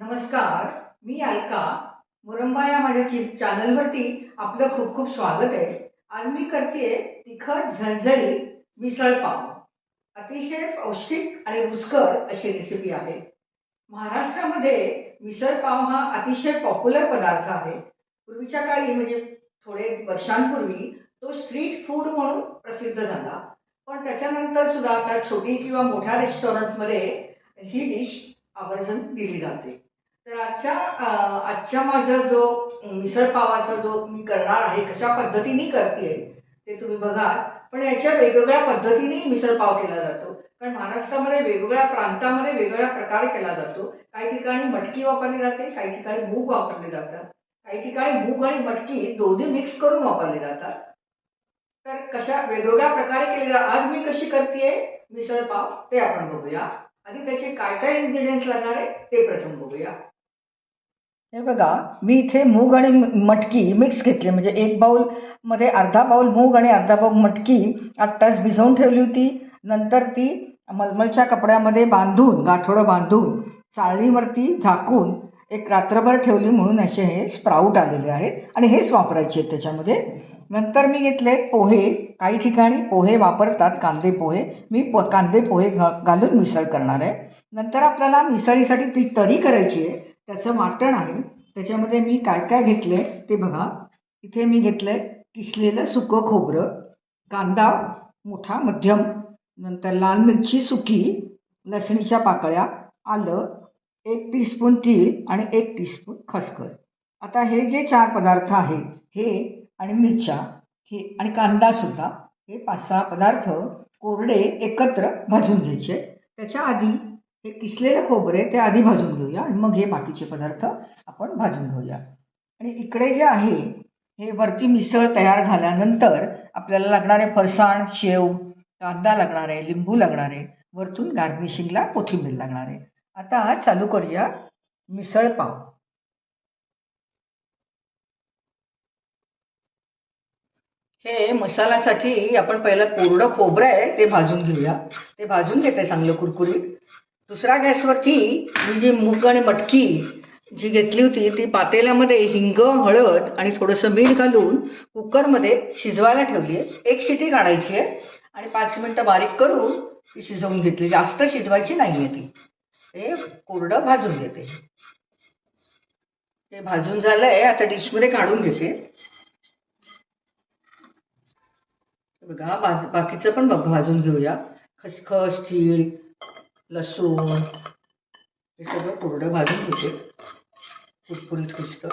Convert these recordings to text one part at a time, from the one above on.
नमस्कार मी अलका. मुरंबा या माझ्या चॅनलवरती आपलं खूप खूप स्वागत आहे. आज मी करते तिखट झणझणी मिसळ पाव. अतिशय पौष्टिक आणि रुचकर अशी रेसिपी आहे. महाराष्ट्रामध्ये मिसळ पाव हा अतिशय पॉप्युलर पदार्थ आहे. पूर्वीच्या काळी म्हणजे थोडे वर्षांपूर्वी तो स्ट्रीट फूड म्हणून प्रसिद्ध झाला. पण त्याच्यानंतर सुद्धा आता छोटी किंवा मोठ्या रेस्टॉरंटमध्ये ही डिश आवर्जून दिली जाते. तर आजच्या आजच्या माझा जो मिसळ पावाचा जो मी करणार आहे कशा पद्धतीने करते ते तुम्ही बघा. पण याच्या वेगवेगळ्या पद्धतीने मिसळपाव केला जातो. कारण महाराष्ट्रामध्ये वेगवेगळ्या प्रांतामध्ये वेगवेगळ्या प्रकारे केला जातो. काही ठिकाणी मटकी वापरली जाते काही ठिकाणी मूग वापरले जातात. काही ठिकाणी मूग आणि मटकी दोन्ही मिक्स करून वापरले जातात. तर कशा वेगवेगळ्या प्रकारे केले जातात आज मी कशी करते मिसळपाव ते आपण बघूया. आणि त्याचे काय काय इन्ग्रेडियंट्स लागणार आहे ते प्रथम बघूया. हे बघा मी इथे मूग आणि मटकी मिक्स घेतली. म्हणजे एक बाऊलमध्ये अर्धा बाऊल मूग आणि अर्धा बाऊल मटकी आठ तास भिजवून ठेवली होती. नंतर ती मलमलच्या कपड्यामध्ये बांधून गाठोडं बांधून चाळणीवरती झाकून एक रात्रभर ठेवली म्हणून असे हे स्प्राऊट आलेले आहेत आणि हेच वापरायचे आहेत त्याच्यामध्ये. नंतर मी घेतले पोहे. काही ठिकाणी पोहे वापरतात कांदे पोहे. मी प कांदे पोहे घा घालून मिसळ करणार आहे. नंतर आपल्याला मिसळीसाठी ती तरी करायची आहे. त्याचं वाटण आहे. त्याच्यामध्ये मी काय काय घेतलं आहे ते बघा. इथे मी घेतलं आहे किसलेलं सुकं खोबरं कांदा मोठा मध्यम नंतर लाल मिरची सुकी लसणीच्या पाकळ्या आलं एक टीस्पून तीळ आणि एक टीस्पून खसखस. आता हे जे चार पदार्थ आहेत हे आणि मिरच्या हे आणि कांदासुद्धा हे पाच सहा पदार्थ कोरडे एकत्र भाजून घ्यायचे. त्याच्या आधी हे किसलेलं खोबरे ते आधी भाजून घेऊया आणि मग हे बाकीचे पदार्थ आपण भाजून घेऊया. आणि इकडे जे आहे हे वरती मिसळ तयार झाल्यानंतर आपल्याला लागणारे फरसाण शेव कांदा लागणार आहे लिंबू लागणार आहे वरतून गार्निशिंगला कोथिंबीर लागणार आहे. आता चालू करूया मिसळ पाव. हे मसाल्यासाठी आपण पहिलं कोरडं खोबरं आहे ते भाजून घेऊया. ते भाजून घेते चांगलं कुरकुरीत. दुसऱ्या गॅसवरती मी जी मूग आणि मटकी जी घेतली होती ती पातेल्यामध्ये हिंग हळद आणि थोडंसं मीठ घालून कुकरमध्ये शिजवायला ठेवली आहे. एक शिटी काढायची आहे आणि पाच मिनटं बारीक करून ती शिजवून घेतली. जास्त शिजवायची नाही आहे ती. ते कोरडं भाजून घेते. ते भाजून झालं आहे आता डिशमध्ये काढून घेते. बघा बाकीचं पण बघ भाजून घेऊया. खसखस तीळ लसूण हे सगळं कोरडं भाजून घेते. कुरकुरीत कुस्त.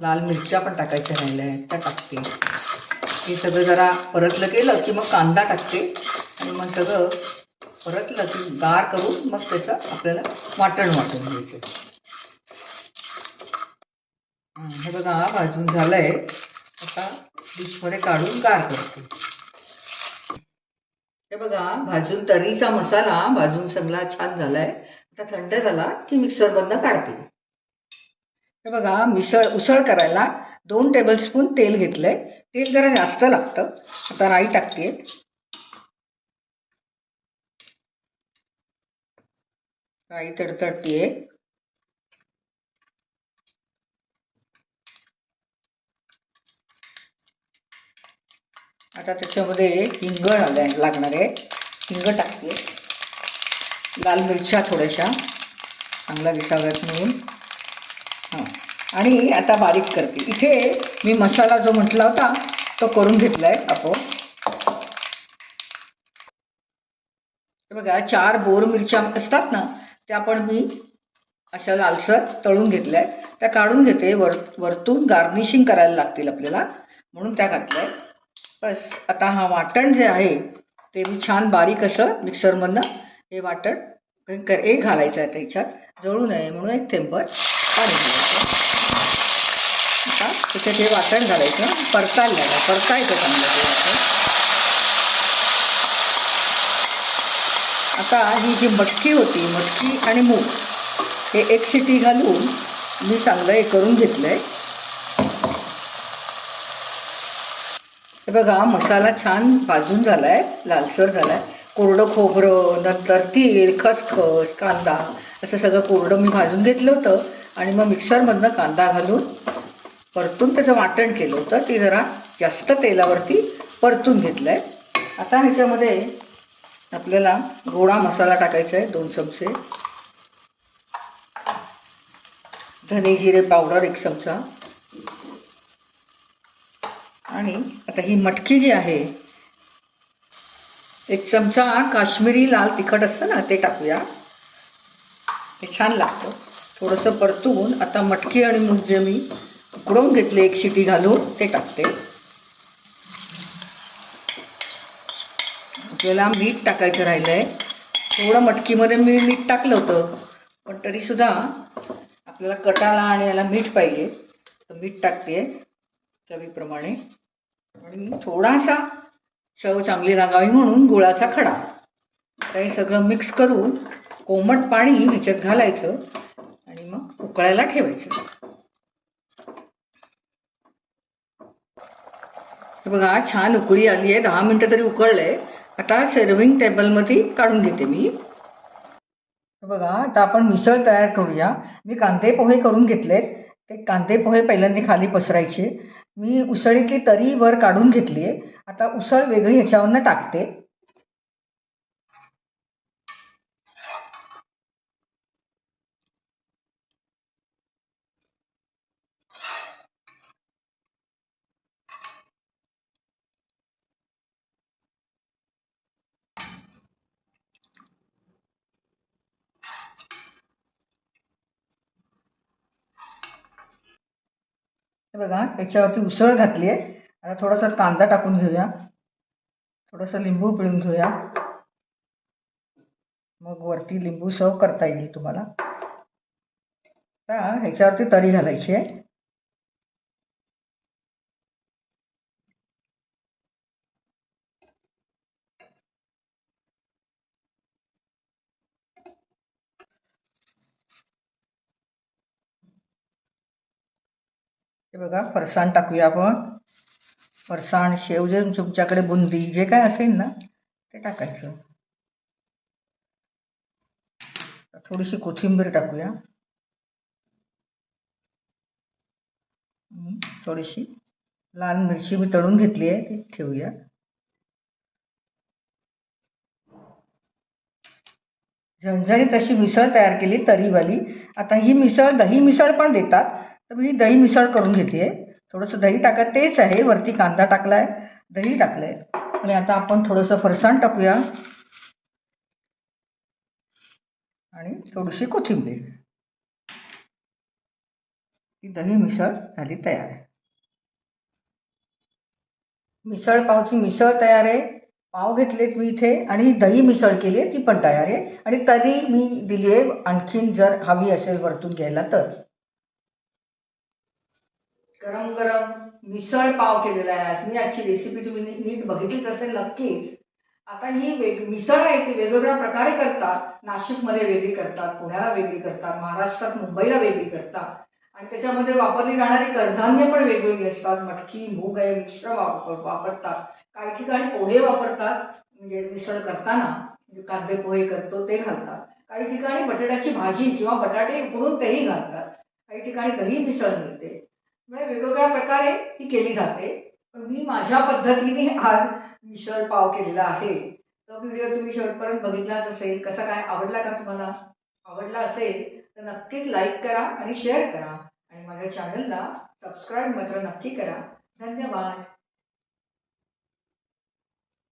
लाल मिरच्या पण टाकायच्या राहिल्या आहेत त्या टाकते. हे सगळं जरा परतलं केलं की मग कांदा टाकते. आणि मग सगळं परतलं की गार करून मग त्याचं आपल्याला वाटण वाटून घ्यायचं. हे बघा भाजून झालंय. आता डिशमध्ये काढून गार करते. हे बघा भाजून तरीचा मसाला भाजून सगळा छान झालाय. आता थंड झाला की मिक्सरमधनं काढते. हे बघा मिसळ उसळ करायला दोन टेबलस्पून तेल घेतलंय. तेल जरा जास्त लागतं. आता राई टाकते राई तडतडतीये. आता त्याच्यामध्ये हिंग आलाय लागणार. आहे हिंग टाकते. लाल मिरच्या थोड्याशा. चांगला दिसाव्यात म्हणून हां. आणि आता बारीक करते. इथे मी मसाला जो म्हटला होता तो करून घेतला आहे आपण बघा चार बोर मिरच्या असतात ना त्या पण मी अशा लालसर तळून घेतल्या आहेत त्या काढून घेते. वर वरतून गार्निशिंग करायला लागतील आपल्याला. म्हणून त्या घातल्या आहेत बस आता हा वाटण जे आहे ते मी छान बारीक असं मिक्सरमधनं हे वाटण कर एक घालायचं आहे त्याच्यात जळू नये म्हणून एक थेंबर पाणी घालायचं. आता त्याच्यात हे वाटण घालायचं. परतायला लागलं. परतायचं चांगलं ते वाटण. आता ही जी मटकी होती मटकी आणि मूग हे एक शिटी घालून मी चांगलं हे करून घेतलं आहे हे बघा मसाला छान भाजून झाला आहे लालसर झाला आहे कोरडं खोबरं नंतर तीळ खसखस कांदा असं सगळं कोरडं मी भाजून घेतलं होतं आणि मग मिक्सरमधनं कांदा घालून परतून त्याचं वाटण केलं होतं. ते जरा जास्त तेलावरती परतून घेतलं आहे आता ह्याच्यामध्ये आपल्याला गोडा मसाला टाकायचा आहे दोन चमचे. धने जिरे पावडर एक चमचा. आणि आता ही मटकी जी आहे एक चमचा काश्मीरी लाल तिखट असतं ना ते टाकूया. ते छान लागतं. थोडंसं परतून आता मटकी आणि मूग जे मी उकडवून घेतले एक शिटी घालून ते टाकते. आपल्याला मीठ टाकायचं राहिलं आहे थोडं मटकीमध्ये मी मीठ टाकलं होतं पण तरीसुद्धा आपल्याला कटाला आणि याला मीठ पाहिजे. तर मीठ टाकते चवीप्रमाणे. आणि थोडासा चव चांगली लागावी म्हणून गुळाचा खडा. हे सगळं मिक्स करून कोमट पाणी ह्याच्यात घालायचं आणि मग उकळायला ठेवायचं. हे बघा छान उकळी आली आहे. दहा मिनटं तरी उकळलंय. आता सर्विंग टेबलमध्ये काढून घेते मी. बघा आता आपण मिसळ तयार करूया. मी कांदे पोहे करून घेतलेत. ते कांदे पोहे पहिल्यांदा खाली पसरायचे. मी उसळीतली तरी वर काढून घेतली आहे आता उसळ वेगळी ह्याच्यावरनं टाकते. हे बघा त्याच्यावरती उसळ घातली आहे आता थोडासा कांदा टाकून घेऊया. थोडंसं लिंबू पिळून घेऊया. मग वरती लिंबू सर्व करता येईल तुम्हाला. आता ह्याच्यावरती तरी घालायची आहे. हे बघा फरसाण टाकूया आपण. फरसाण शेव जे तुमच्याकडे बुंदी जे काय असेल ना ते टाकायचं. थोडीशी कोथिंबीर टाकूया. थोडीशी. लाल मिरची मी तळून घेतली आहे ती ठेवूया. झणझणीत अशी मिसळ तयार केली तरीवाली. आता ही मिसळ दही मिसळ पण देतात. तर मी दही मिसळ करून घेते. थोडंसं दही टाका तेच आहे. वरती कांदा टाकला आहे दही टाकलं आहे आणि आता आपण थोडंसं फरसाण टाकूया. आणि थोडीशी कोथिंबीर. ही दही मिसळ झाली तयार. आहे मिसळ पावची मिसळ तयार आहे. पाव घेतलेत मी इथे आणि दही मिसळ केली आहे. ती पण तयार आहे. आणि तरी मी दिली आहे आणखीन जर हवी असेल वरतून घ्यायला तर. गरम गरम मिसळ पाव केलेला आहे. आज मी आजची रेसिपी तुम्ही नीट बघितलीच असेल नक्कीच. आता ही वेग मिसळ आहे ती वेगवेगळ्या प्रकारे करतात. नाशिकमध्ये वेगळी करतात पुण्याला वेगळी करतात महाराष्ट्रात मुंबईला वेगळी करतात. आणि त्याच्यामध्ये वापरली जाणारी कडधान्य पण वेगवेगळी असतात. मटकी मूग आहे मिश्र वापर वापरतात. काही ठिकाणी पोहे वापरतात. म्हणजे मिसळ करताना म्हणजे कांदे पोहे करतो ते घालतात. काही ठिकाणी बटाट्याची भाजी किंवा बटाटे उकडून तेही घालतात. काही ठिकाणी दही मिसळ मिळते. म्हणजे वेगवेगळ्या प्रकारे ती केली जाते. पण मी माझ्या पद्धतीने आज मिसळ पाव केलेला आहे. तो व्हिडिओ तुम्ही शेवटपर्यंत बघितलाच असेल. कसा काय आवडला का तुम्हाला? आवडला असेल तर नक्कीच लाईक करा आणि शेअर करा. आणि माझ्या चॅनलला सबस्क्राईब मात्र नक्की करा. धन्यवाद.